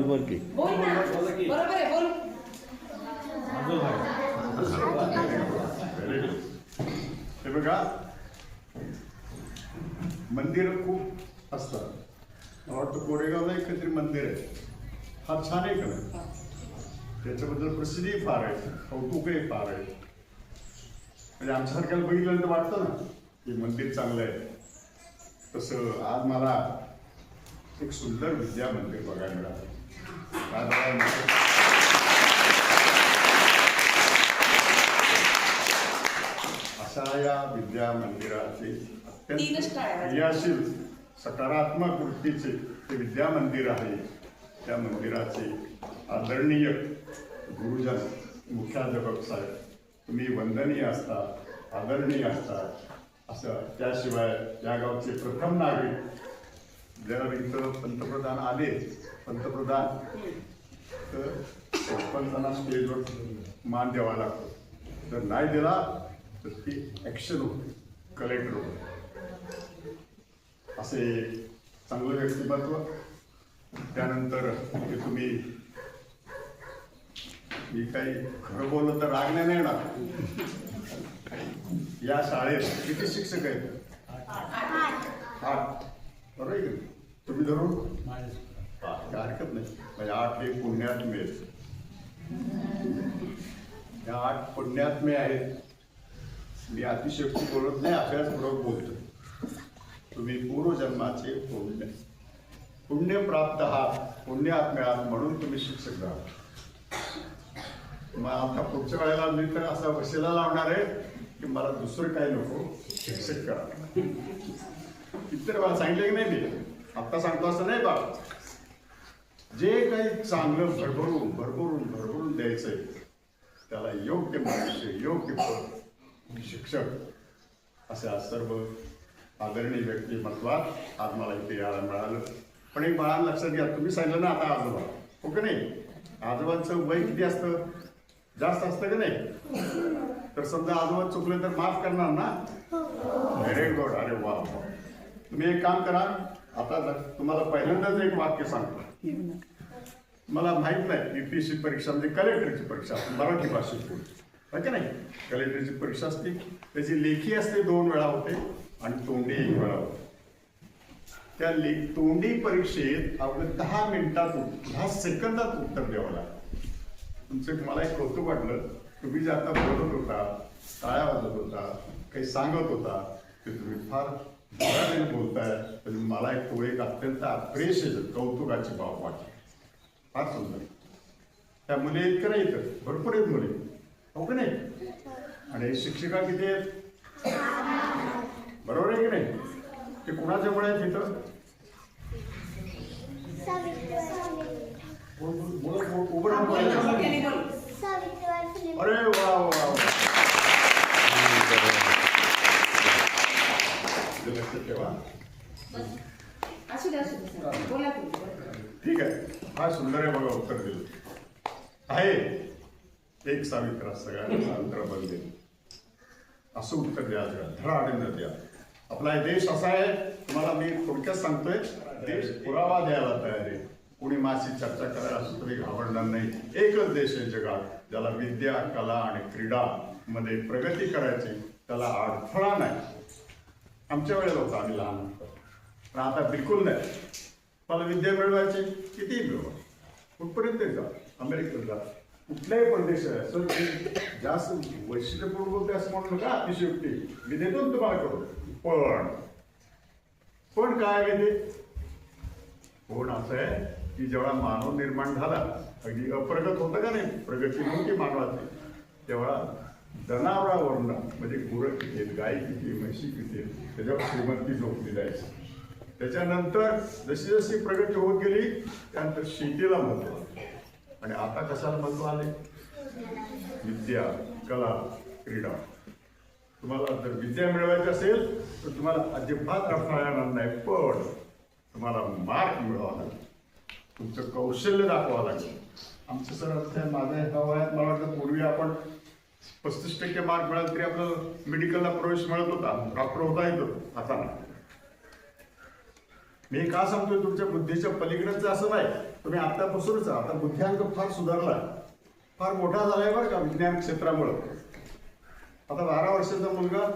बोल की बोल की. बोल ना. बरोबर आहे बोल. हे बघा. मंदिर खूप असतात. मला वाटतं कोरेगावला एक काहीतरी मंदिर आहे. फार छान आहे का त्याच्याबद्दल प्रसिद्धी फार आहे. कौतुकही फार आहे. म्हणजे आमच्यासारख्याला बघितल्यानंतर वाटतं ना की मंदिर चांगलं आहे. तसं आज मला एक सुंदर विद्या मंदिर बघायला मिळालं. अशा या विद्या मंदिराचे तीनच टाळ्या अत्यंत क्रियाशील सकारात्मक वृत्तीचे ते विद्या मंदिर आहे. त्या मंदिराचे आदरणीय गुरुजन मुख्याध्यापक साहेब तुम्ही वंदनीय असता आदरणीय असता असं त्याशिवाय या गावचे प्रथम नागरिक जर इथं पंतप्रधान आले. पंतप्रधान तर सरपंचांना स्टेजवर मान द्यावा लागतो. जर नाही दिला तर ती ॲक्शन होते. कलेक्टर होते. असे चांगलं व्यक्तिमत्व. त्यानंतर ते तुम्ही मी काही खरं बोललं तर रागण्या नाही ना या शाळेत किती शिक्षक आहेत? आठ. बरोबर आहे तुम्ही हा, काय हरकत नाही. म्हणजे आठ हे पुण्यात्मे आहेत. या आठ पुण्यात्मे आहेत. मी अतिशयोक्ती बोलत नाही अभ्यासपूर्वक बोलतो तुम्ही पूर्वजन्माचे पुण्य. पुण्य प्राप्त आहात पुण्यात्मे आहात म्हणून तुम्ही शिक्षक आहात मग आता पुढच्या वेळेला मी तर असा वशिला लावणार आहे की मला दुसरं काही नको शिक्षक करा. इतर वेळा सांगितलं की नाही मी? आत्ता सांगतो असं नाही बा. जे काही चांगलं भरभरून भरभरून भरभरून द्यायचंय त्याला योग्य मनुष्य योग्य पद, शिक्षक अशा सर्व आदरणीय व्यक्तिमत्वात आज मला इथे यायला मिळालं. पण एक बाळानं लक्षात घ्या तुम्ही सांगितलं ना आता आजोबा. हो का नाही? आजोबांचं वय किती असतं? जास्त असतं का नाही? तर समजा आजोबा चुकले तर माफ करणार ना? Very good. अरे वा. तुम्ही एक काम करा. आता जर- तुम्हाला पहिल्यांदाच एक वाक्य सांगतो मला माहीत नाही युपीएससी परीक्षा म्हणजे कलेक्टरची परीक्षा असते मराठी भाषेत आहे का नाही? कलेक्टरची परीक्षा असते त्याची लेखी असते दोन वेळा होते आणि तोंडी एक वेळा होते. त्या ले तोंडी परीक्षेत अवघ्या दहा मिनिटात दहा सेकंदात उत्तर द्यावं लागतं. तुमचं मला एक कौतुक वाटलं तुम्ही जे आता बोलत होता टाळ्या वाजत होता काही सांगत होता ते तुम्ही फार जोराने बोलताय पण मला एक तो एक अत्यंत अप्रेश कौतुकाची बाब वाटली फार सुंदर त्या मुली आहेत का नाही इथं भरपूर आहेत मुली हो का नाही आणि शिक्षिका किती आहेत बरोबर आहे की नाही ते कुणाच्यामुळे आहेत इथं उभं अरे वा वा. लक्षात ठेवा असू दे असू दे सर. बोला तुम्ही बोला. ठीक आहे. फार सुंदर आहे बघा उत्तर दिलं. आहे. एक सावित्रा सगळ्यांना अंतर बनले असं उत्तर द्या जरा धडाडीनं द्या. आपला देश असा आहे तुम्हाला मी थोडक्यात सांगतोय देश पुरावा द्यायला तयार आहे. कुणी माझी चर्चा करायला असं तरी घाबरणार नाही. एकच देश आहे जगात ज्याला विद्या कला आणि क्रीडा मध्ये प्रगती करायची त्याला अडथळा नाही. आमच्या वेळेला होता आम्ही लहान होतो. पण आता बिलकुल नाही. मला विद्या मिळवायची कितीही मिळवा. कुठपर्यंत जा? अमेरिकेत जा कुठल्याही परदेश आहे म्हणजे जास्त वैशिष्ट्यपूर्ण बोलते असं म्हणू नका. अतिशयोक्ती मी देतो ना तुम्हाला करून पण पण काय वेदे कोण पण असं आहे की जेव्हा मानव निर्माण झाला अगदी अप्रगत होतं का नाही? प्रगती नव्हती मानवाची. तेव्हा जनावरावरनं म्हणजे गुरं किती आहेत गाई किती आहे म्हशी किती आहेत त्याच्यावर श्रीमंती झोपली जायची. त्याच्यानंतर जशी जशी प्रगती होत गेली त्यानंतर शेतीला महत्त्व आणि आता कशाला महत्त्व आले? विद्या कला क्रीडा. तुम्हाला जर विद्या मिळवायची असेल तर तुम्हाला अजिबात अडथळा येणार नाही पण तुम्हाला मार्क मिळवावा लागेल. तुमचं कौशल्य दाखवावं लागेल. आमचं सर असं माझ्या एका वयात मला वाटतं पूर्वी आपण पस्तीस टक्के मार्क मिळाले तरी आपल्याला मेडिकलला प्रवेश मिळत होता. डॉक्टर होता येतो आता मी का सांगतोय तुमच्या बुद्धीच्या पलीकडेच असं नाही तुम्ही आतापासूनच आता बुद्ध्यांक फार सुधारला फार मोठा झालाय बरं का विज्ञान क्षेत्रामुळं. आता बारा वर्षाचा मुलगा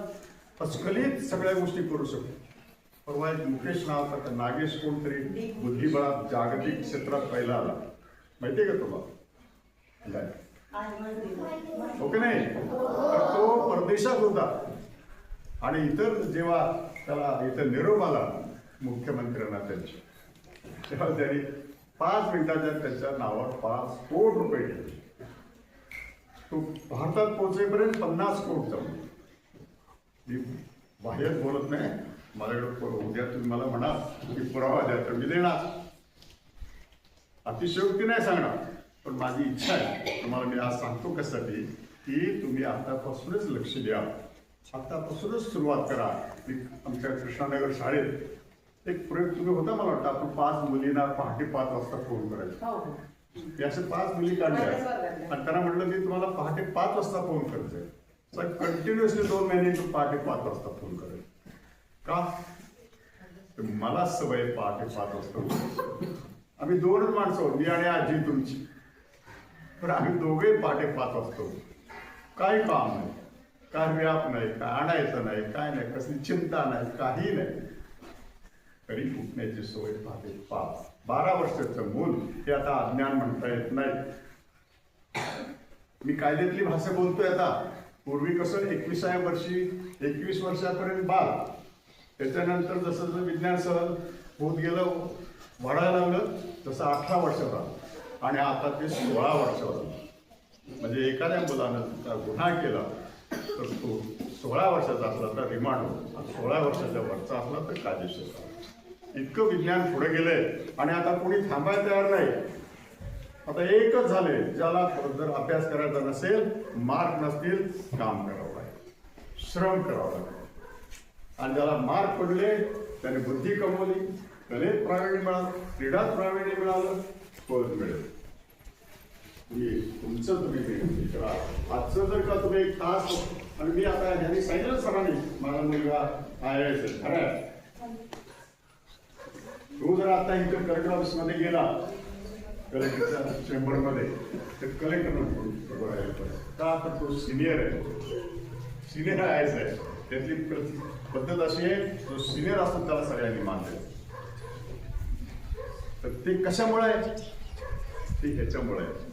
अस्खलित सगळ्या गोष्टी करू शकतो. परवा एक मुकेश नावाचा त्या नागेश कोणतरी बुद्धिबळात जागतिक क्षेत्रात पहिला आला. माहितीये का तुम्हाला? ओके हो की नाही? तर तो परदेशात होता. आणि इतर जेव्हा त्याला इथं निरोप आला मुख्यमंत्र्यांना त्यांच्या तेव्हा त्यांनी पाच मिनिटाच्या त्याच्या नावावर पाच कोट रुपये दिले तो भारतात पोहोचेपर्यंत पन्नास कोट जाऊ मी बाहेर बोलत नाही. माझ्याकडे उद्या तुम्ही मला म्हणा की पुरावा द्या तर मी देणार. अतिशयोक्ती नाही सांगणार. पण माझी इच्छा आहे तुम्हाला मी आज सांगतो कशासाठी की तुम्ही आतापासूनच लक्ष द्या. आतापासूनच सुरुवात करा. मी आमच्या कृष्णानगर शाळेत एक प्रयोग तुम्ही होता मला वाटतं आपण पाच मुलींना पहाटे पाच वाजता फोन करायचा. हो. असे पाच मुली काढल्या. आणि त्यांना म्हटलं मी तुम्हाला पहाटे पाच वाजता फोन करायचंय. कंटिन्युअसली दोन महिने तू पहाटे पाच वाजता फोन करेल. का? तर मला सवय पहाटे पाच वाजता. आम्ही दोनच माणसं मी आणि आजी तुमची. तर आम्ही दोघे पाटे पाच असतो. काय काही काम नाही काय व्याप नाही काय आणायचं नाही काय नाही कसली चिंता नाही काही नाही. तरी उठण्याची सोय पाहते पाच बारा वर्षाचं मूल हे आता अज्ञान म्हणता येत नाही. मी कायद्यातली भाषा बोलतोय आता. पूर्वी कसं एकविसाव्या वर्षी एकवीस वर्षापर्यंत बाल. त्याच्यानंतर जसं जसं विज्ञान सहल होत गेलं वाढायला लागलं तसं अठरा वर्षाचा. आणि आता ते सोळा वर्षावर. म्हणजे एखाद्या मुलानं गुन्हा केला तर तो सोळा वर्षाचा असला तर रिमांड होतो. आणि सोळा वर्षाच्या वरचा असला तर कायदेशीर. इतकं विज्ञान पुढे गेलंय आणि आता कोणी थांबायला तयार नाही. आता एकच झाले ज्याला जर अभ्यास करायचा नसेल मार्क नसतील काम करावं लागेल. श्रम करावं लागेल. आणि ज्याला मार्क पडले त्याने बुद्धी कमवली कलेत प्रावीण्य मिळालं क्रीडात प्रावीण्य मिळालं पद मिळेल. तुमचं तुम्ही करा. आजचं जर का तुम्ही एक तास आणि मी आता ह्यांनी सांगितलं सरांनी माझा मुलगा आय एस खरं तो जर आता इथं कलेक्टर ऑफिसमध्ये गेला कलेक्टरच्या चेंबरमध्ये तर कलेक्टर का तर तो सिनियर आहे. सिनियर आय एस आहे. त्यातली पद्धत अशी आहे जो सिनियर असतो त्याला सगळ्यांनी मानले तर ते कशामुळे आहे? ते ह्याच्यामुळे आहे.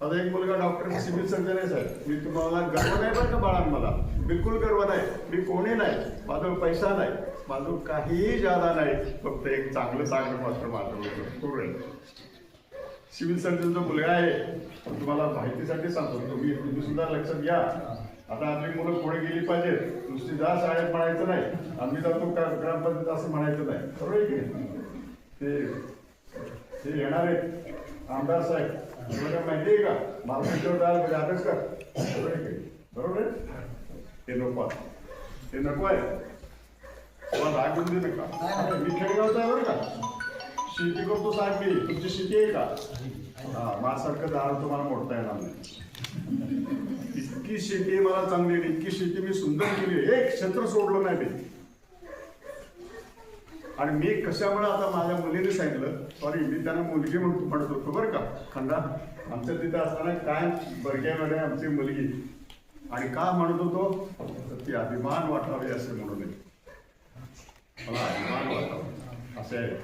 आता एक मुलगा डॉक्टर सिव्हिल सर्जन आहे साहेब. मी तुम्हाला गर्व नाही बरं का बाळा मला? बिलकुल गर्व नाही. मी कोणी नाही. माझं पैसा नाही. माझं काहीही जादा नाही. फक्त एक चांगलं चांगलं मात्र माझं भरपूर आहे. सिव्हिल सर्जनचा मुलगा आहे. तुम्हाला माहितीसाठी सांगतो. तुम्ही तुम्ही सुद्धा लक्षात घ्या. आता आपली मुलं पुढे गेली पाहिजेत. नुसती जा शाळेत म्हणायचं नाही. आम्ही जातो ग्रामपंचायत असं म्हणायचं नाही. बरोबर आहे की ते येणार आहेत. आमदार साहेब. तुम्हाला माहिती आहे का मार्केटवर जायला म्हणजे अभ्यास कर बरोबर? आहे ते नको आहे. ते नको आहे. तुम्हाला राग येऊन देऊ नका. मी खेडेगावचा आहे बरं का? शेती करतो साहेब मी. तुमची शेती आहे का? हा माझ्यासारखं झाड तुम्हाला मोडता येणार नाही. इतकी शेती मला चांगली आहे, इतकी शेती मी सुंदर केली एक क्षेत्र सोडलं नाही ते आणि मी कशामुळे आता माझ्या मुलीने सांगितलं? सॉरी मी त्यांना मुलगी म्हणतो म्हणत होतो बरं का. खंडा आमच्या तिथं असताना काय बरग्यामध्ये आमची मुलगी. आणि का म्हणत होतो? तर ती अभिमान वाटावी असे म्हणून. मला अभिमान वाटावा. असे आहे.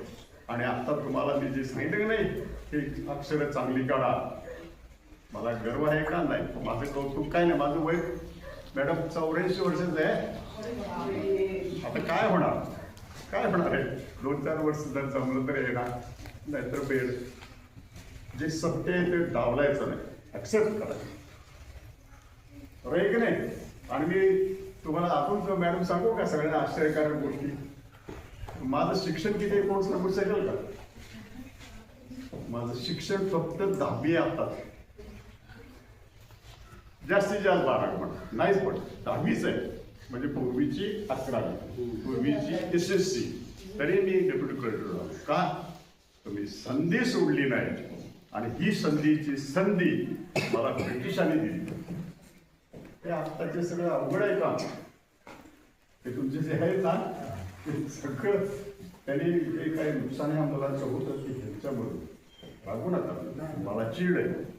आणि आता तुम्हाला मी जे सांगितलं की नाही की अक्षरं चांगली काढा. मला गर्व आहे का? नाही. माझं कौतुक काय नाही. माझं वय मॅडम चौऱ्याऐंशी वर्षाचं आहे. आता काय होणार? काय होणार आहे दोन चार वर्ष जर जमलं तर येणार नाहीतर बेड. जे सत्य आहे ते डावलायचं नाही. ऍक्सेप्ट करायचं बरोबर की नाही? आणि मी तुम्हाला आपण मॅडम सांगू का सगळ्यांना आश्चर्यकारक गोष्टी? माझं शिक्षण किती कोण सांगू शकेल का? माझं शिक्षण फक्त दहावी आहे आता जास्तीत जास्त बारा म्हणा नाहीच पण दहावीच आहे. म्हणजे पूर्वीची अकरावी. पूर्वीची एस एस सी तरी मी डेप्युटी कलेक्टर का? तुम्ही संधी सोडली नाही. आणि ही संधीची संधी मला ब्रिटिशांनी दिली. हे आत्ताचे सगळं अवघड आहे का ते तुमचे जे आहे ना ते सगळं त्यांनी जे काही नुकसान या मुलांचं होतं ते ह्यांच्यामुळे. लागू नका. मला चीड आहे.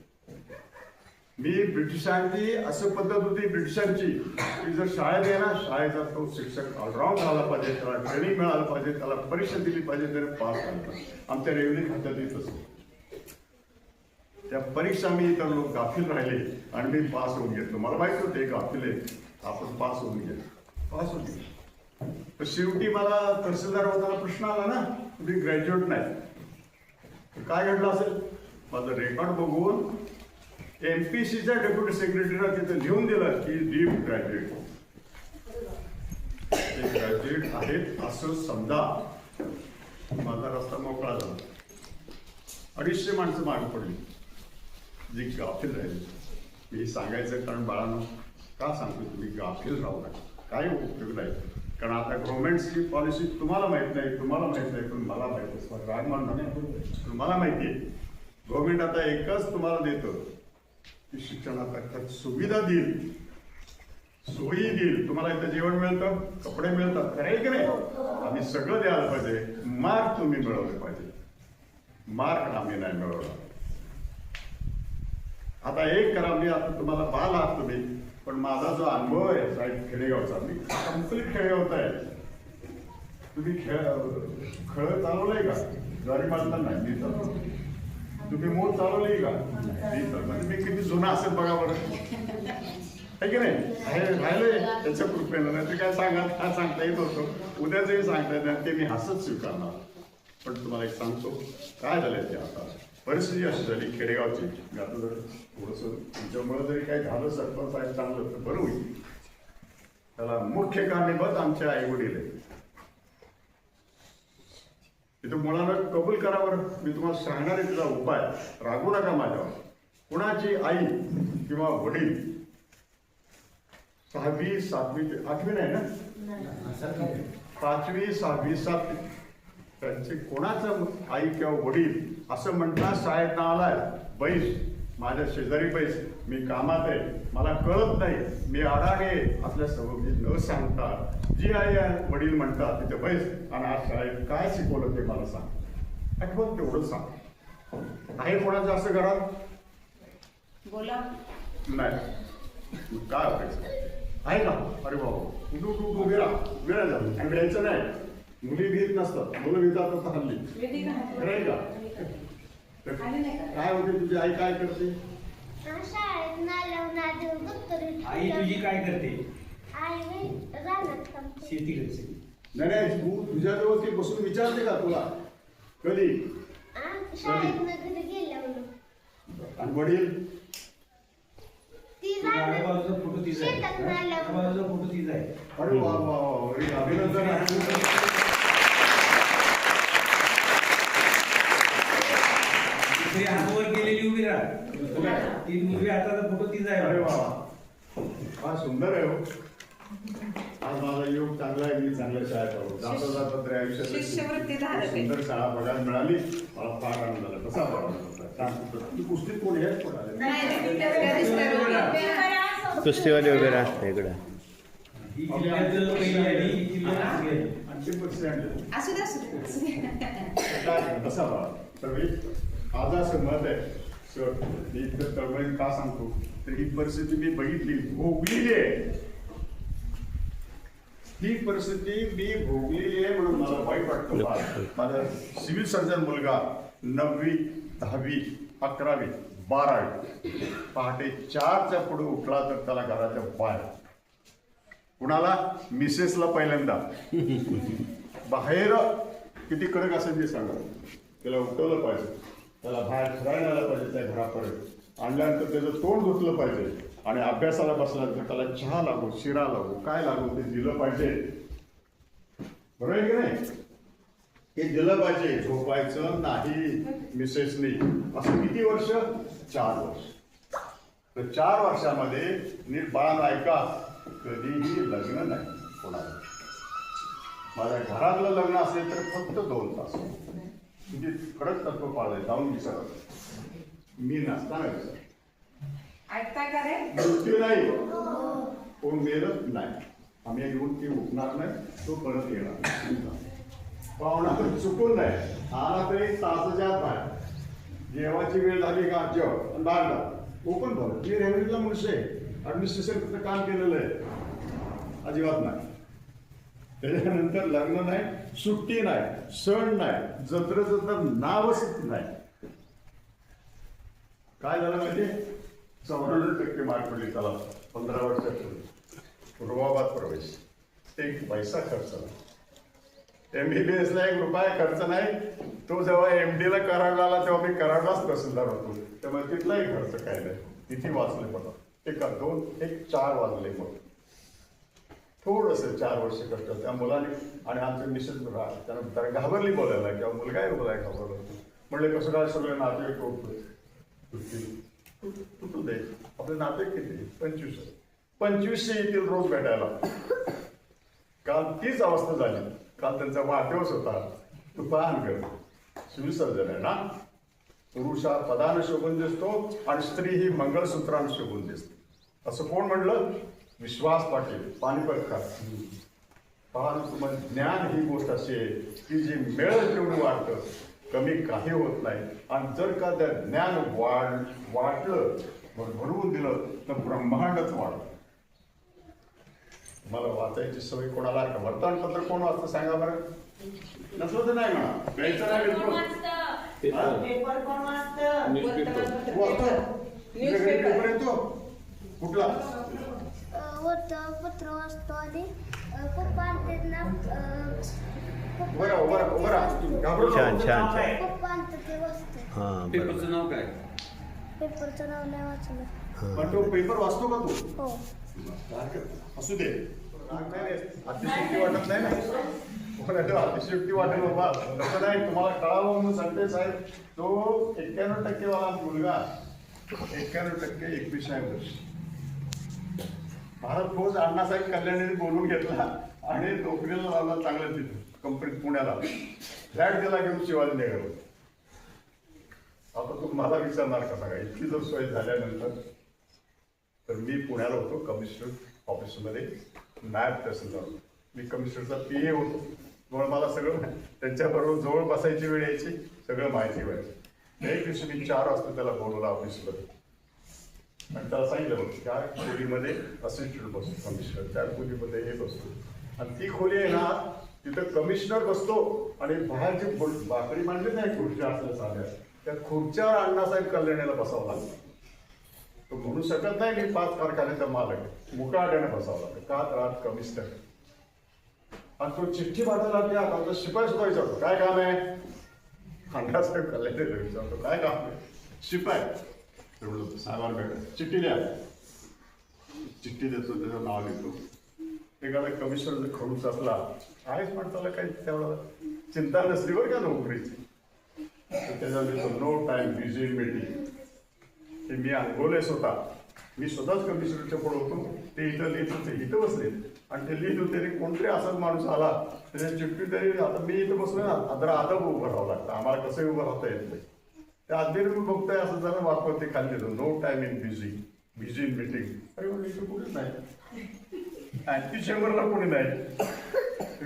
मी ब्रिटिशांची असं पद्धत होती ब्रिटिशांची. की जर शाळेत आहे ना शाळेचा तो शिक्षक ऑलराऊंड झाला पाहिजे त्याला ट्रेनिंग मिळालं पाहिजे त्याला परीक्षा दिली पाहिजे त्याने पास झाला आमच्या रेव्हन्यू खात्यात येत असतो त्या परीक्षा मी इतर लोक गाफील राहिले आणि मी पास होऊन घेतलो. मला माहीत होते गाफील आहे. आपण पास होऊन गेलो पास होऊन गेलो तर शेवटी मला तहसीलदार होताना प्रश्न आला ना तुम्ही ग्रॅज्युएट नाही. तर काय घडलं असेल? माझं रेकॉर्ड बघून एम पी सीचा डेप्युटी सेक्रेटरीला तिथं लिहून दिला की डीप ग्रॅज्युएट. ते ग्रॅज्युएट आहेत असं समजा माझा रस्ता मोकळा झाला. अडीचशे माणसं मागे पडली. जी गाफील राहिली. मी सांगायचं कारण बाळांना का सांगतो तुम्ही? गाफील राहू नका. काय उपयोग नाही. कारण आता गव्हर्नमेंटची पॉलिसी तुम्हाला माहीत नाही तुम्हाला माहीत नाही पण मला माहीत आहे. राग मानणार नाही पण मला माहिती आहे. गव्हर्नमेंट आता एकच तुम्हाला देतं. की शिक्षणात त्यात सुविधा देईल. सोयी देईल. तुम्हाला इथं जेवण मिळतं कपडे मिळतात खरं की नाही? आम्ही सगळं द्यायला पाहिजे. मार्क तुम्ही मिळवले पाहिजे. मार्क आम्ही नाही मिळवला. आता एक करा मी आता तुम्हाला बाल आहात तुम्ही पण माझा जो अनुभव आहे साहेब खेडेगावचा मी कंप्लीट खेडेगावचा आहे. तुम्ही खेळ खळ चालवलंय का? ज्वारी मारला नाही मी चालवलं तुम्ही मोठ चालवली का. म्हणजे मी किती जुना असेल बघा बरं. आहे की नाही? आहे राहिलंय. त्याच्या कृपेनं नाही. ते काय सांगा काय सांगता येत होतं. उद्याचंही सांगता येत नाही. ते मी हसत स्वीकारणार. पण तुम्हाला एक सांगतो. काय झालंय ते आता? परिस्थिती अशी झाली खेडेगावची. मी आता जर थोडंसं तुमच्यामुळे जरी काही झालं सरपंच साहेब चांगलं तर बरं होईल. त्याला मुख्य कारणीभूत आमचे आई वडील आहे तिथं मुलानं कबूल करावर मी तुम्हाला सांगणार आहे तिचा उपाय. रागू नका माझ्यावर. कुणाची आई किंवा वडील सहावी सातवी आठवी नाही ना? पाचवी सहावी सातवी. त्यांचे कोणाचं आई किंवा वडील असं म्हणता शाळेत ना आलाय बैस. माझ्या शेजारी बैस मी कामात आहे. मला कळत नाही. मी अडाणे आपल्या सवयी न सांगता जी आई आहे, वडील म्हणतात तिथे बैस आणि आज शाळेत काय शिकवलं ते मला सांग. आठवत तेवढं सांग. आहे कोणाचं असं घरात? बोला. नाही. काय व्हायचं आहे का? अरे बाबा. उठू उठू उभे राहा. राहा जरा. आणि भ्यायचं नाही. मुली भीत नसतात. मुलं भीतात हल्ली. नाही का? काय होते तुझी आई काय करते? शाळेत आई तुझी काय करते? आई मी रानात काम करते. शेती करते. नाही नाही तू तुझ्याजवळ ती बसून विचारते का तुला? कधी? आ, शाळेत घरी गेल्यावर. आणि वडील? फोटो तिचा आहे. अरे वा वा अभिनंदन. दुसरी हातवर गेलेली उभी राहा ती उजव्या हाताचा फोटो तिचा अरे आहे वा हा सुंदर आहे हो आज माझा योग चांगला आहे मी चांगल्या शाळेत आलो जाता जाता तरी आयुष्यात ते. सुंदर शाळा बघायला मिळाली मला फार आनंद झाला कसा. तू कुस्तीत कोण त्या दिवशी कुस्तीवाले वगैरे आहे इकडं ही ही असू दे असू दे, असू दे काय माझा समज असं मत आहे. सर मी इतकं तळमळीत का सांगतो? तर ही परिस्थिती मी बघितली भोगलेली आहे. ही परिस्थिती मी भोगलेली आहे म्हणून मला वाईट वाटतं माझा सिव्हिल सर्जन मुलगा नववी दहावी अकरावी बारावी पहाटे चारच्या पुढे उठला तर त्याला घराच्या बाहेर. कुणाला? मिसेसला पहिल्यांदा. बाहेर किती कडक असेल ते सांगा. त्याला उठवलं पाहिजे. त्याला बाहेर फिरायला आलं पाहिजे त्या घरापर्यंत आणल्यानंतर त्याचं तोंड धुतलं पाहिजे. आणि अभ्यासाला बसल्यानंतर त्याला चहा लागू शिरा लागू काय लागू ते दिलं पाहिजे. बरोबर आहे की नाही? हे दिलं पाहिजे झोपायचं नाही मिसेसनी असं किती वर्ष? चार वर्ष. तर चार वर्षामध्ये नीट बाळा ऐका कधीही लग्न नाही कोणाला माझ्या घरातलं लग्न असेल तर फक्त दोन तास. म्हणजे कडक तत्व पाळलंय जाऊन विचार. मी नसताना विचार. ऐकताय का रे? मृत्यू नाही कोण मेलच नाही. आम्ही येऊन ती उठणार नाही तो परत येणार नाही. पाहुणा चुकून नाही. आला तरी तासाच्या आत बाहेर. जेवाची वेळ झाली का? जेव. आणि बाहेर जा. ओपन भाऊ मी रेव्हन्यूला मनुष्य आहे. ऍडमिनिस्ट्रेशन फक्त काम केलेलं आहे. अजिबात नाही. त्याच्यानंतर लग्न नाही. सुट्टी नाही सण नाही जत्र जत्र नावच नाही. काय झालं माहिती चौऱ्याण्णव टक्के मार्क पडली त्याला पंधरा वर्षापूर्वी पूर्वाबाद प्रवेश. एक पैसा खर्च नाही. एम बी बी एसला एक रुपया खर्च नाही. तो जेव्हा एम ला कराडला आला तेव्हा मी कराडलाच तहसीलदार होतो. त्यामुळे तिथलाही खर्च काय नाही. किती वाचले मला? एक दोन एक चार वाजले मग थोडस चार वर्ष कष्ट त्या मुलाने आणि आमचे मिसेस त्यानं त्याला घाबरली बोलायला किंवा मुलगाही बोलाय घाबरला म्हणलं कसं काय सगळे नाते ओळखतोय तुटतील. तुटू दे. आपले नाते किती? पंचवीस पंचवीसशे येतील रोज भेटायला. काल तीच अवस्था झाली. काल त्यांचा वाढदिवस होता. तू पाहन कर सुविसर्जन आहे ना? पुरुष हा पदानं शोभून दिसतो आणि स्त्री ही मंगळसूत्रानं शोभून दिसते. असं कोण म्हणलं विश्वास पाटील पानिपत का परंतु मग ज्ञान ही गोष्ट अशी आहे की जी मिळेल तेवढं वाढतं. कमी काही होत नाही. आणि जर का त्या ज्ञान वाढ वाटलं भर- भरवून दिलं तर ब्रह्मांडच वाढतं. मला वाचायची सवय कोणाला का? वर्तमानपत्र कोण वाचतं सांगा बरं. नसलं तर नाही म्हणा. प्यायचं नाही. हा? पेपर येतो. कुठला? वृत्तपत्र वाचतो आणि पप्पा आणतात ना अ, पप्पा उभं राहा उभं राहा उभं राहा. घाबरू छान. छान छान. पप्पा ते वाचते हां बरोबर. पेपरचं नाव काय? पेपरचं नाव नाही वाचलं. पण तो पेपर वाचतो का तू? हो. असू दे. अतिशयुक्ती वाटत नाही ना? कोणाला अतिशयुक्ती वाटेल बाबा? तसं नाही तुम्हाला कळावं म्हणून सांगते साहेब. तो एक्क्याण्णव टक्के वाला मुलगा. एक्क्याण्णव टक्के एकविसाव्या वर्षी भारत फौज अण्णासाहेब कल्याणीने बोलून घेतला आणि नोकरीला लावला चांगल्या तिथे कंपनीत पुण्याला. फ्लॅट दिला घेऊन शिवाजीनगर आता तू मला विचारणार का सांगा इतकी जर सोय झाल्यानंतर तर मी पुण्याला होतो कमिशनर ऑफिसमध्ये नायब तहसीलदार. मी कमिशनरचा पी ए होतो. म्हणून मला सगळं त्यांच्याबरोबर जवळ बसायची वेळ यायची सगळं माहिती व्हायची. एक दिवशी मी चार वाजता त्याला बोलवला ऑफिसमध्ये आणि त्याला सांगितलं बघ त्या खोलीमध्ये असिस्टंट बसतो कमिशनर त्या खोलीमध्ये हे बसतो. आणि ती खोली आहे ना तिथं कमिशनर बसतो आणि बाहेर जे बाकडी मांडली नाही खुर्च्या असल्या साध्या त्या खुर्च्यावर अण्णासाहेब कल्याणीला बसावं लागलं. तो म्हणू शकत नाही मी पाच कारखान्याचा मालक मुकाट्याने बसावं लागतं. का रात कमिशनर आणि तो चिठ्ठी पाठवला की आता शिपाई सुद्धा विचारतो काय काम आहे? अण्णासाहेब कल्याणीला विचारतो काय काम आहे? शिपाई. एवढं साहेबांना भेट चिठ्ठी द्या चिठ्ठी देतो त्याचं नाव लिहितो. एखादा कमिशनर जर खडूस असला आहेच म्हणताला काही तेवढा चिंता नसली बरं का नोकरीची. तर त्याच्यावर लिहितो नो टाईम बिझी मिटिंग ते मी अनुभवलंय स्वतः. मी स्वतःच कमिशनरच्या पुढे होतो. ते इथं लिहित होते इथं बसले. आणि ते लिहित होते कोणतरी असाच माणूस आला. त्याच्या चिठ्ठी तरी आता मी इथं बसलो ना आता आदब उभं राहावं लागतं. आम्हाला कसंही उभं राहता येत नाही. त्या मी बघतोय असं जरा वापर ते खाली no time in busy busy in meeting अरे म्हणलं नाही. आणखी चेंबरला कोणी नाही.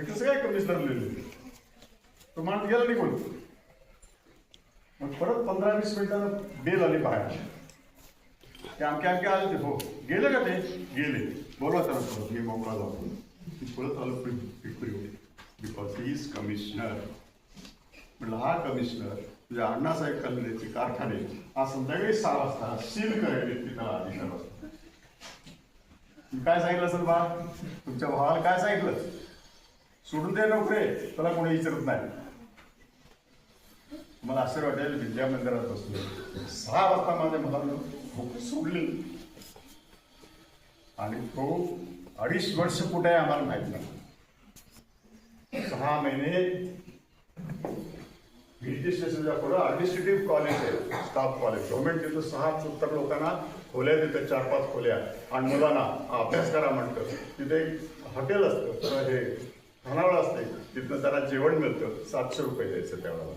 कसं काय कमिशनर लिहिले? तो माणूस गेला निघून. मग परत पंधरा वीस मिनिटानं बेल आली बाहेर. ते अमके आमके आले ते हो. गेले का ते? गेले. बोलवा त्याला परत. मी मोकळा जातो मी परत आलो Pimpri because he is commissioner म्हटलं हा कमिशनर म्हणजे अण्णासाहेब कल्याणचे कारखाने आज संध्याकाळी सहा वाजता सील करेल इतकी त्याला अधिकार असतो काय सांगितलं सर बा? तुमच्या भावाला काय सांगितलं? सोडून दे नोकरे त्याला कोणी विचारत नाही. मला असं वाटेल विद्या मंदिरात बसलो सहा वाजता माझ्या मुलांना भूक सोडली. आणि तो अडीच वर्ष कुठे आहे आम्हाला माहीत नाही. सहा महिने गिरजी स्टेशनच्या पुढं ॲडमिनिस्ट्रेटिव्ह कॉलेज आहे स्टाफ कॉलेज गव्हर्नमेंट तिथं सहा सत्तर लोकांना खोल्या देतात चार पाच खोल्या. आणि मुलांना अभ्यास करा म्हणतं. तिथे एक हॉटेल असतं तर हे खानावळ असते. तिथनं जरा जेवण मिळतं. सातशे रुपये द्यायचं त्यावेळेला.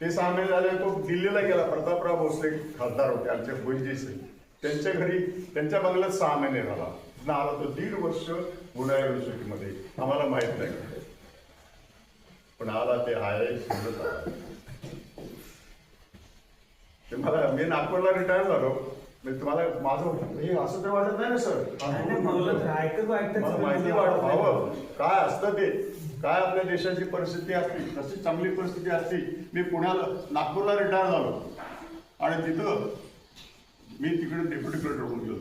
ते सहा महिने झाले तो दिल्लीला गेला. प्रतापराव भोसले खासदार होते. आमचे भुईजीचे त्यांच्या घरी त्यांच्या बंगल्यात सहा महिने राहिला ना आला तो दीड वर्ष गुन्हा युनिव्हर्सिटीमध्ये आम्हाला माहीत नाही. पण आला ते आय आय ते मला मी नागपूरला रिटायर झालो. मी तुम्हाला माझं हे असं तर वाटत नाही ना सर ऐकत माहिती वाढ व्हावं काय असतं ते? काय आपल्या देशाची परिस्थिती असली कशी चांगली परिस्थिती असती? मी पुण्याला नागपूरला रिटायर झालो. आणि तिथं मी तिकडे डेप्युटी कलेक्टर होऊन गेलो.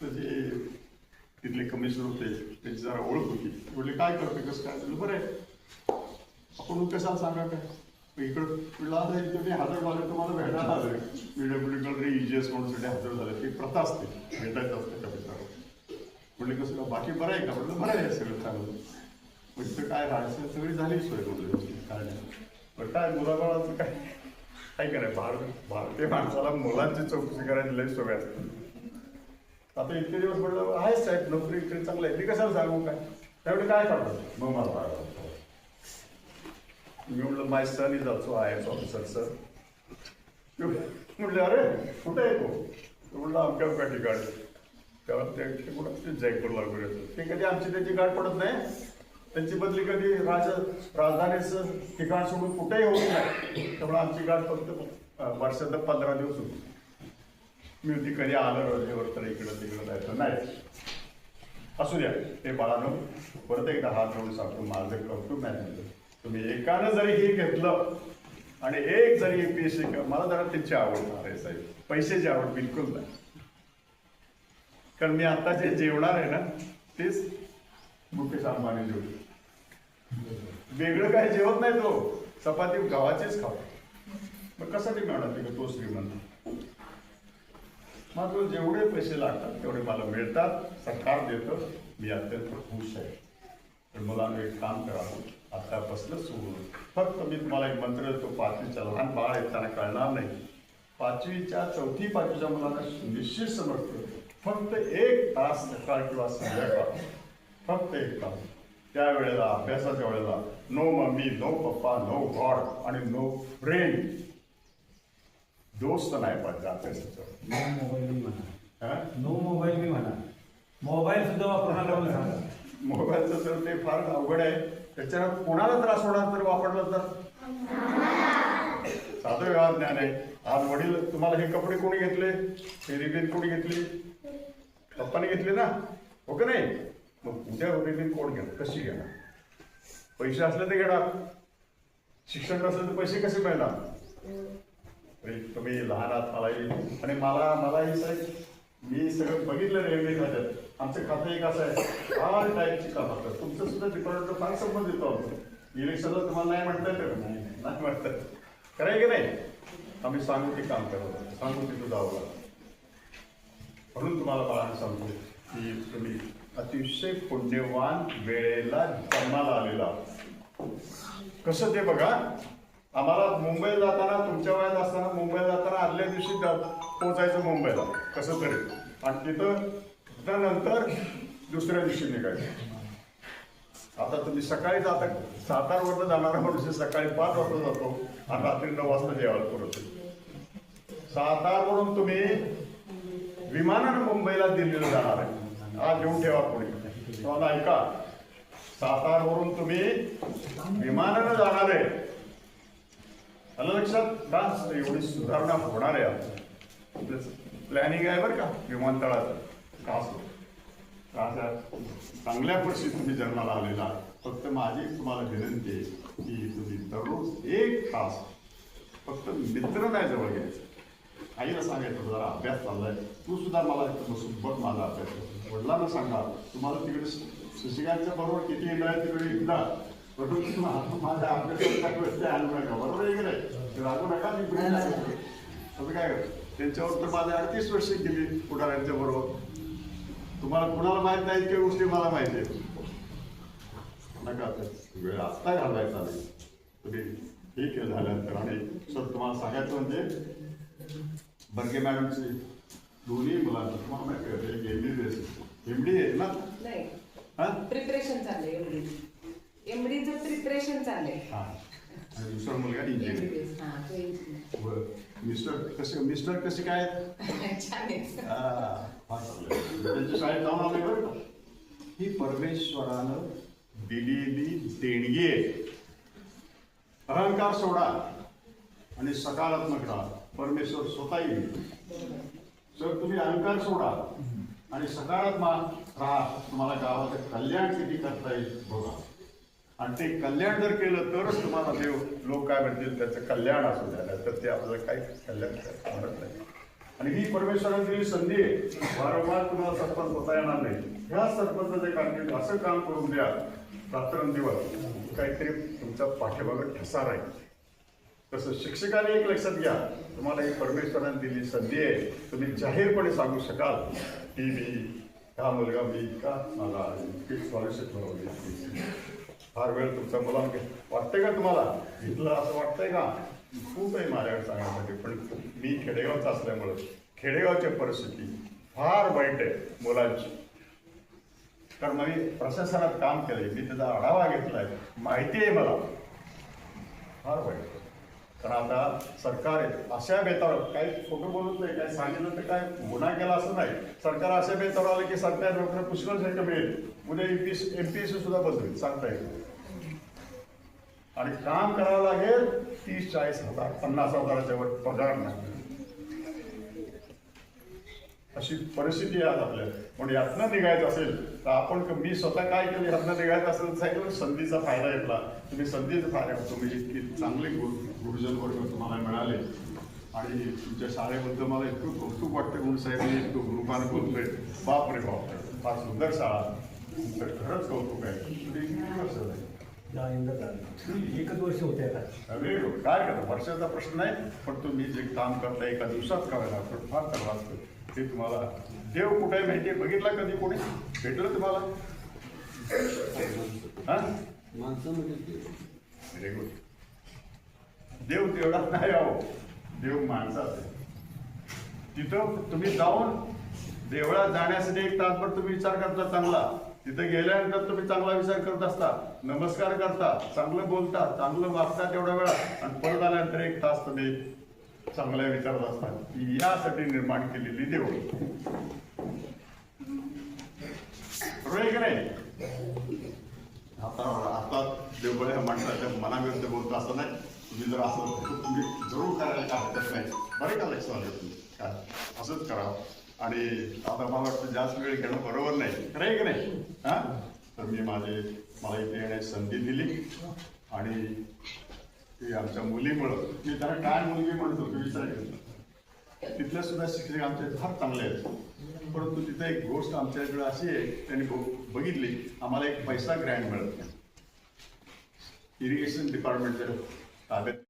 तर जे तिथले कमिशनर होते त्यांची जरा ओळख होती. म्हटले काय करते कसं काय? बरं आहे. आपण कसा सांगा काय इकडं म्हटलं आता इथं मी हजर झाले तुम्हाला भेटायला आलोय मी डेप्युटी कलेक्टर इजीएस म्हणून हजर झाले. ती प्रथा असते. भेटायचं असते कमिशनर म्हटले कसं का बाकी बरं आहे का? म्हटलं बरं आहे सगळं चांगलं. मग काय राहायचं सगळी झाली सोय म्हटलं काय नाही पण काय मुलाबाळाचं काय? काय करायचं? भारत भारतीय माणसाला मुलांची चौकशी करायची लई सोय असते. आता इतके दिवस म्हटलं आहे साहेब नोकरी इकडे चांगलं आहे. मी कशाला सांगू काय? त्यावेळी काय करतात मग मला मी म्हटलं my son is also I S officer sir म्हटलं अरे कुठे आहे तो म्हटलं अमक्या अमक्या ठिकाणी तेव्हा ते कुठं ते जयपूरला वगैरे येतो. ते कधी आमची त्याची गाठ पडत नाही त्यांची बदली कधी राज राजधानीचं ठिकाण सोडून कुठेही होत नाही त्यामुळे आमची गाठ फक्त वर्षात पंधरा दिवस होती मी होती कधी आलं रजेवर तर इकडं तिकडं जायचं नाही असू द्या ते बाळानं परत एकदा हात जोडून सांगतो माझं कौतुक नाही तुम्ही एकानं जरी हे घेतलं आणि एक जरी एपीएससी मला जरा त्यांची आवड आहे साहेब. पैशाची आवड बिलकुल नाही. कारण मी आता जे जेवणार आहे ना तेच मुकेश अंबानी जेवतो. वेगळं काय जेवत नाही तो. चपाती गव्हाचीच खातो मग कशासाठी मिळणार तिकडे तो श्रीमंत. मात्र जेवढे पैसे लागतात तेवढे मला मिळतात. सरकार देतं. मी अत्यंत खुश आहे. तर मला एक काम करावं आतापासून सुरू फक्त मी तुम्हाला एक मंत्र देतो पाचवीच्या लहान बाळ आहे त्यांना कळणार नाही. पाचवीच्या चौथी पाचवीच्या मुलांना निश्चित समजतं फक्त एक तास सकाळ किंवा संध्याकाळ. फक्त एक तास. त्या वेळेला अभ्यासाच्या वेळेला no mummy no papa no god आणि नो फ्रेंड दोस्त नाही पाहिजे अभ्यासाच्या वेळेला. नो मोबाईल बी म्हणा? नो मोबाईल बी म्हणा. मोबाईल सुद्धा वापरू नका म्हणून सांगा. मोबाईलचं तर ते फार अवघड आहे. त्याच्यावर कोणाला त्रास होणार तर वापरलं तर? साधं व्यवहार ज्ञान आहे. आज वडील तुम्हाला हे कपडे कोणी घेतले? हे रिबीन कोणी घेतली? पप्पाने घेतले ना? हो का नाही? मग उद्या रिबीन कोण घेणार? कशी घेणार? पैसे असले तर घेणार. शिक्षण नसलं तर पैसे कसे मिळणार? तुम्ही लहान आहात मलाही आणि मला मलाही साहेब मी सगळं बघितलं रेल्वे खात्यात. आमचं खातं एक असं आहे. फार टाईपची काम असतात तुमचं सुद्धा डिपार्टमेंट फार संबंध येतो आमचं. इलेक्शनला तुम्हाला नाही म्हणता येतं का? नाही म्हणतात कराय की नाही? आम्ही सांगू ते काम करत सांगू तिथं जावं लागतं. म्हणून तुम्हाला बाळांना सांगतो की तुम्ही अतिशय पुण्यवान वेळेला जन्माला आलेला कसं ते बघा? आम्हाला मुंबईला जाताना तुमच्या वयात असताना मुंबईला जाताना आदल्या दिवशी पोचायचं मुंबईला. कसं तरी. आणि तिथं त्यानंतर दुसऱ्या दिवशी निघायचं. आता तुम्ही सकाळी जाता. सातारवर जाणारा माणूस सकाळी पाच वाजता जातो आणि रात्री नऊ वाजता जेवायला परत सातारवरून तुम्ही विमानानं मुंबईला दिल्लीला जाणार आहे. आज येऊन ठेवा कोणी तुम्हाला ऐका. सातारवरून तुम्ही विमानानं जाणार आहे. आलं लक्षात? डान्स. एवढी सुधारणा होणार आहे. आता प्लॅनिंग आहे बरं का विमानतळाचं. का असो अशा चांगल्या परिस्थितीत तुम्ही जन्माला आलेला फक्त माझी तुम्हाला विनंती आहे की तुम्ही दररोज एक तास फक्त मित्र नाही जवळ घ्यायचं. आईला सांगायचं जरा अभ्यास चाललाय. तू सुद्धा मला इथं बसून बघ माझा अभ्यास. वडिलांना सांगा तुम्हाला तिकडे सुशिकांच्या बरोबर किती येणार आहे तिकडे एकदा? परंतु माझ्या अभ्यासाच्या वेळेस ते आणू नका. बरोबर आहे की नाही? रागू नका मी पुढे असं काय करतो? त्यांच्यावर तर माझे अडतीस वर्ष गेली पुढाऱ्यांच्या बरोबर. तुम्हाला कुणाला माहीत नाही इतक्या गोष्टी मला माहिती आहेत. नका वेळ आत्ता घालवायचा नाही. तुम्ही हे केलं झाल्यानंतर आणि सर तुम्हाला सांगायचं म्हणजे बर्गे मॅडमची दोन्ही मुलांना तुम्हाला माहिती आहे का? एक एम डी एम डी आहे ना? हा? प्रिपरेशन चाललंय एमडी एमडीचं प्रिपरेशन चाललंय. हा. दुसरा मुलगा इंजिनियर मिस्टर कसे मिस्टर कसे काय आहेत? छान आहे हा, फार चांगलं. त्यांच्या शाळेत जाऊन आलोय बरं का? ही परमेश्वरानं दिलेली देणगी आहे. अहंकार सोडा आणि सकारात्मक राहा. परमेश्वर स्वतः येईल. जर तुम्ही अहंकार सोडा आणि सकारात्मक राहा. तुम्हाला गावाचं कल्याण किती करता येईल बघा. आणि ते कल्याण जर केलं तरच तुम्हाला देव लोक काय म्हणतील त्याचं कल्याण असू द्या तर ते आपलं काही कल्याण करत नाही. आणि ही परमेश्वराने दिली संधी आहे. वारंवार तुम्हाला सरपंच होता येणार नाही. ह्या सरपंचाचे कारण असं काम करून द्या रात्रंदिवस. काहीतरी तुमच्या पाठीमागं ठसा राहील तसं शिक्षकाने एक लक्षात घ्या तुम्हाला ही परमेश्वराने दिली संधी आहे तुम्ही जाहीरपणे सांगू शकाल की मी हा मुलगा मी का मला स्कॉलरशिप मिळवली फार वेळ तुमचा मुलांकडे वाटतंय का तुम्हाला? इथलं असं वाटतंय का? खूप आहे माझ्याकडे सांगण्यासाठी पण मी खेडेगावचा असल्यामुळं खेडेगावची परिस्थिती फार वाईट आहे मुलांची. कारण मी प्रशासनात काम केलंय मी त्याचा आढावा घेतलाय माहिती आहे मला. फार वाईट आहे. कारण आता सरकार आहे अशा बेतावर काही खोटं बोलत नाही काय सांगितलं तर काय गुन्हा केला असं नाही. सरकार अशा बेतावर आलं की सरकार डॉक्टर पुष्कळ संख्या मिळेल. उद्या ए सी सुद्धा बदलेल सांगता येईल आणि काम करावं लागेल तीस चाळीस हजार पन्नास हजाराच्या वर पगार नाही. अशी परिस्थिती आज आपल्या. पण यातनं निघायचं असेल तर आपण मी स्वतः काय केलं यातनं निघायचं असेल तर सांगितलं संधीचा फायदा घेतला. तुम्ही संधीचा फायदा तुम्ही जितकी चांगले गुरु गुरुजन वर्ग तुम्हाला मिळाले. आणि तुमच्या शाळेबद्दल मला इतकं कौतुक वाटतं म्हणून साहेब मी इतकं गुरुपान बोलतोय बाप रे बाप फार सुंदर शाळा. तुमचं खरंच कौतुक आहे. झाले एकच वर्ष होते आता वेळ काय करता? वर्षाचा प्रश्न नाही पण तुम्ही जे काम करता एका दिवसात करायला पण फार करावं लागतं ते तुम्हाला देव कुठे आहे माहिती आहे बघितला कधी कोणी? भेटलं तुम्हाला? हा? व्हेरी गुड देव. तेवढा नाही आहो देव माणसात आहे. तिथं तुम्ही जाऊन देवळात जाण्यासाठी एक तासभर तुम्ही विचार करता चांगला. तिथं गेल्यानंतर तुम्ही चांगला विचार करत असता नमस्कार करता चांगलं बोलता चांगलं वागता तेवढ्या वेळा आणि परत आल्यानंतर एक तास तुम्ही चांगल्या विचारत असता. यासाठी निर्माण केलेली देवळ. बरोबर आहे नाही? आता आता देवबळ ह्या माणसाच्या मनाविरुद्ध बोलतो असं नाही तुम्ही जर असं तुम्ही जरूर करायला काय हरकत नाही. बरे का लक्ष आलं तुम्ही? काय? असंच करावं आणि आता मला वाटतं जास्त वेळ घेणं बरोबर नाही. खरं आहे की नाही? हा? तर मी माझे मला इथे येण्याची संधी दिली. आणि ती आमच्या मुलीमुळं मी त्याला काय मुलगी म्हणतो तुम्ही विचार तिथल्या सुद्धा शिक्षक आमचे फार चांगले आहेत. परंतु तिथं एक गोष्ट आमच्याकडे अशी आहे त्यांनी बघितली आम्हाला एक पैसा ग्रँड मिळत नाही. इरिगेशन डिपार्टमेंटच्या ताब्यात